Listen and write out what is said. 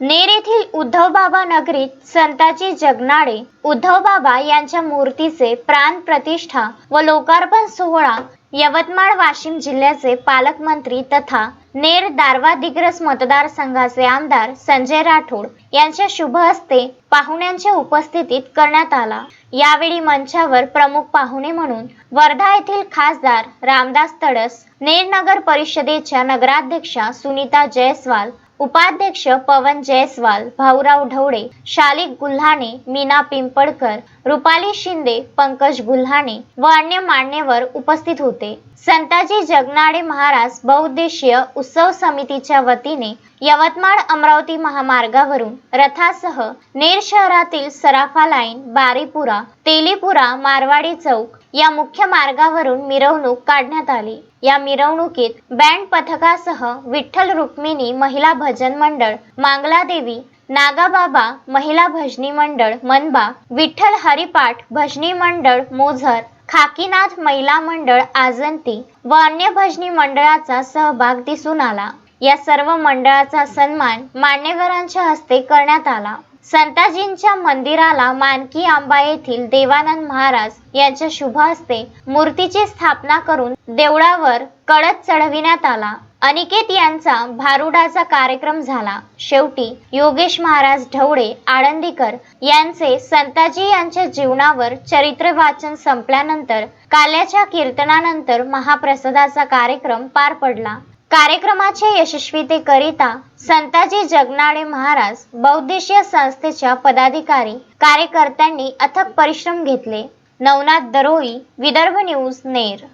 नेर येथील उद्धवबाबा नगरीत संताजी जगनाडे उद्धवबाबा यांच्या मूर्तीचे प्राण प्रतिष्ठा व लोकार्पण सोहळा यवतमाळ वाशिम जिल्ह्याचे पालकमंत्री तथा नेर दारवा दिग्रस मतदारसंघाचे आमदार संजय राठोड यांच्या शुभ हस्ते पाहुण्यांच्या उपस्थितीत करण्यात आला. यावेळी मंचावर प्रमुख पाहुणे म्हणून वर्धा येथील खासदार रामदास तडस नेर नगर परिषदेच्या नगराध्यक्षा सुनीता जयस्वाल उपाध्यक्ष पवन जयस्वाल भाऊराव ढवळे शालिक गुल्हाणे मीना पिंपळकर रुपाली शिंदे पंकज गुल्हाणे व अन्य मान्यवर उपस्थित होते. संताजी जगनाडे महाराज बहुउद्देशीय उत्सव समितीच्या वतीने यवतमाळ अमरावती महामार्गावरून रथासह नेर शहरातील सराफा लाईन बारीपुरा तेलीपुरा मारवाडी चौक या मुख्य मार्गावरून मिरवणूक काढण्यात आली. या मिरवणुकीत बँड पथकासह विठ्ठल रुक्मिणी महिला भजन मंडळ मांगलादेवी नागाबाबा महिला भजनी मंडळ मनबा विठ्ठल हरिपाठ भजनी मंडळ मोझर खाकीनाथ महिला मंडळ आजंती व अन्य भजनी मंडळाचा सहभाग दिसून आला. या सर्व मंडळाचा सन्मान मान्यवरांच्या हस्ते करण्यात आला. संताजींच्या मंदिराला मानकी आंबा येथील देवानंद महाराज यांच्या शुभ हस्ते मूर्तीची स्थापना करून देवळावर कळत चढविण्यात आला. अनिकेत यांचा भारुडाचा कार्यक्रम झाला. शेवटी योगेश महाराज ढवळे आळंदीकर यांचे संताजी यांच्या जीवनावर चरित्र वाचन संपल्यानंतर काल्याच्या कीर्तनानंतर महाप्रसादाचा कार्यक्रम पार पडला. कार्यक्रमाच्या यशस्वीतेकरिता संताजी जगनाडे महाराज बौद्धिशीय संस्थेच्या पदाधिकारी कार्यकर्त्यांनी अथक परिश्रम घेतले. नवनाथ दरोई विदर्भ न्यूज नेर.